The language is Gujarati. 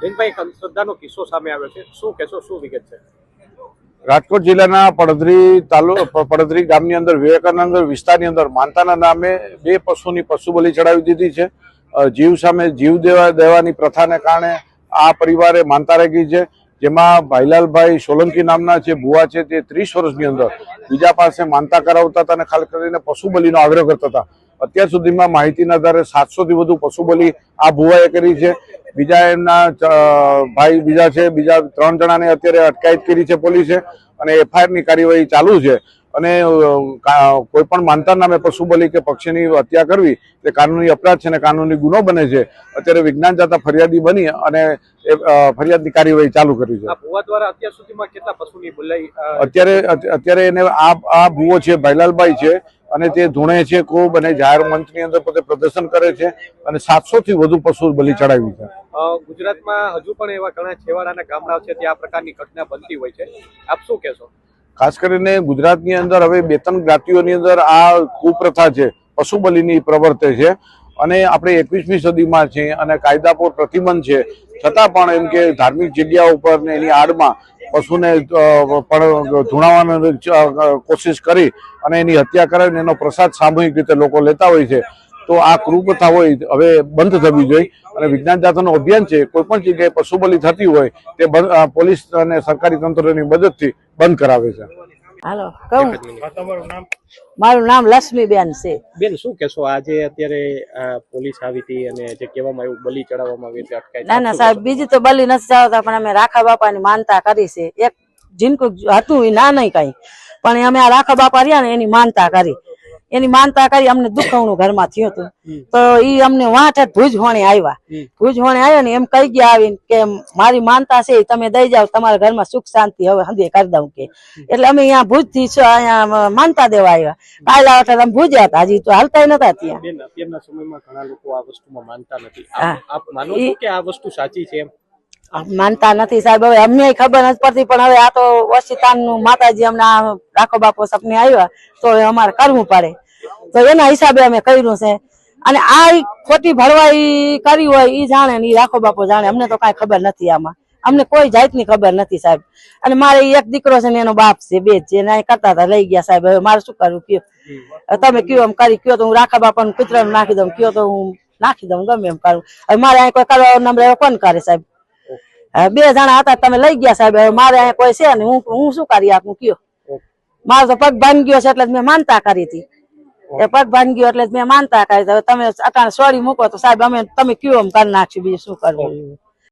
જૈનભાઈ એક અંધશ્રદ્ધાનો કિસ્સો સામે આવ્યો છે. શું કહેશો, શું વિગત છે? રાજકોટ જિલ્લાના પડદરી તાલુ પડદરી ગામની અંદર, વિવેકાનંદ વિસ્તારની અંદર, માનતાના નામે બે પશુની પશુ બલિ ચડાવી દીધી છે. જીવ સામે જીવ દેવા, દેવાની પ્રથાને કારણે આ પરિવારે માનતા રાખી છે. જેમાં ભાઈલાલભાઈ સોલંકી નામના જે ભુવા છે તે ત્રીસ વર્ષની અંદર બીજા પાસે માનતા કરાવતા હતા અને ખાસ કરીને પશુ બલિનો આગ્રહ કરતા હતા. અત્યાર સુધીમાં માહિતીના આધારે સાતસોથી વધુ પશુ બલિ આ ભુવાએ કરી છે. બીજા એમના ભાઈ બીજા છે બીજા ત્રણ જણાને અત્યારે અટકાયત કરી છે પોલીસે અને એફઆઈઆરની કાર્યવાહી ચાલુ છે. અને કોઈ પણ માનતા નામે પશુ બલી કે પક્ષીની હત્યા કરવી તે કાનૂની અપરાધ છે અને કાનૂની ગુનો બને છે. અત્યારે વિજ્ઞાન જાતા ફરિયાદી બની અને ફરિયાદની કાર્યવાહી ચાલુ કરી છે. આ ભુવા દ્વારા અત્યાર સુધીમાં કેટલા પશુની બોલાઈ અત્યારે અત્યારે એને આ આ ભૂવો છે ભાઈલાલભાઈ છે અને તે ધૂણે છે ખૂબ અને જાહેર મંચની અંદર પોતે પ્રદર્શન કરે છે અને સાતસો થી વધુ પશુ બલિ ચડાવી છે. ગુજરાતમાં હજુ પણ એવા ઘણા છેવાડાના ગામડાઓ છે ત્યાં આ પ્રકારની ઘટના બનતી હોય છે. આપ શું કહેશો? ખાસ કરીને ગુજરાતની અંદર હવે બે ત્રણ જ્ઞાતિઓની અંદર આ કુપ્રથા છે પશુ બલિની પ્રવર્તે છે અને આપણે એકવીસમી સદીમાં છે અને કાયદા પર પ્રતિબંધ છે. છતાં પણ એમ કે ધાર્મિક જગ્યા ઉપર ને એની આડમાં પશુને પણ ધૂણાવવાની કોશિશ કરી અને એની હત્યા કરાવીને એનો પ્રસાદ સામૂહિક રીતે લોકો લેતા હોય છે. તો આ કુપ્રથા હોય હવે બંધ થવી જોઈએ. અને વિજ્ઞાન જાતનું અભિયાન છે કોઈ પણ જગ્યાએ પશુબલી થતી હોય તે પોલીસ અને સરકારી તંત્રની મદદથી બંધ કરાવે છે. હાલો કહું. એક જ મારું નામ લક્ષ્મીબેન છે. બેન શું કહેશો? આજે અત્યારે પોલીસ આવી હતી અને જે કહેવામાં આવ્યું બલિ ચડાવવામાં આવી હતી અટકાયત ના ના સાહેબ બીજી તો બલી નથી ચડાવતા પણ અમે રાખા બાપાની માનતા કરી છે. એક જીનકું હતું એ ના નહીં કઈ. પણ અમે આ રાખા બાપા રહ્યા ને એની માનતા કરી. એની માનતા કરી અમને દુખવણું ઘરમાં થયું હતું. તો ઈ અમને વાંઠ ભુજ હોણે આવ્યા. ભુજ હોણે આવ્યા ને એમ કહી ગયા આવીને કે મારી માનતા છે તમે દઈ જાઓ તમારા ઘરમાં સુખ શાંતિ હવે હંધે કરી દઉં કે. એટલે અમે અહીંયા ભુજથી અહીંયા માનતા દેવા આવ્યા. કાલે આવતા અમે ભુજ્યા હતા હજી તો હાલતા નતા ત્યાં. અત્યારના સમયમાં ઘણા લોકો આ વસ્તુમાં માનતા નથી. આપ માનો કે આ વસ્તુ સાચી છે એમ? માનતા નથી સાહેબ. હવે અમને ખબર નથી પડતી, પણ હવે આ તો ઓશિતાનનું માતાજી અમને રાખો બાપો સપને આવ્યા, તો અમારે કરવું પડે. તો એના હિસાબે અમે કર્યું છે. અને આ ખોટી ભરવાઈ કરી હોય ઈ જાણે ને એ રાખો બાપો જાણે. અમને તો કાંઈ ખબર નથી આમાં. અમને કોઈ જાતની ખબર નથી સાહેબ. અને મારે એક દીકરો છે ને એનો બાપ છે, બે છે. ને કરતા હતા, લઈ ગયા સાહેબ. હવે મારે શું કરવું? કયો? તમે કયો એમ કરી, કયો તો હું રાખા બાપાનું કૂતરાનું નાખી દઉં, કયો તો હું નાખી દઉં, ગમે એમ કરું. હવે મારે અહીં કોઈ કરવા નંબર કોણ કરે સાહેબ? બે જણા હતા તમે લઈ ગયા સાહેબ હવે મારે અહીંયા કોઈ છે ને હું હું શું કરી આપું કયો? મારો તો પગ ભાંગી ગયો છે એટલે જ મેં માનતા કરી હતી. એ પગ ભાંગી ગયો એટલે મેં માનતા કરી. હવે તમે અટાણે સોરી મૂકો તો સાહેબ અમે તમે કયો એમ કરી નાખશું બીજું શું કરવું?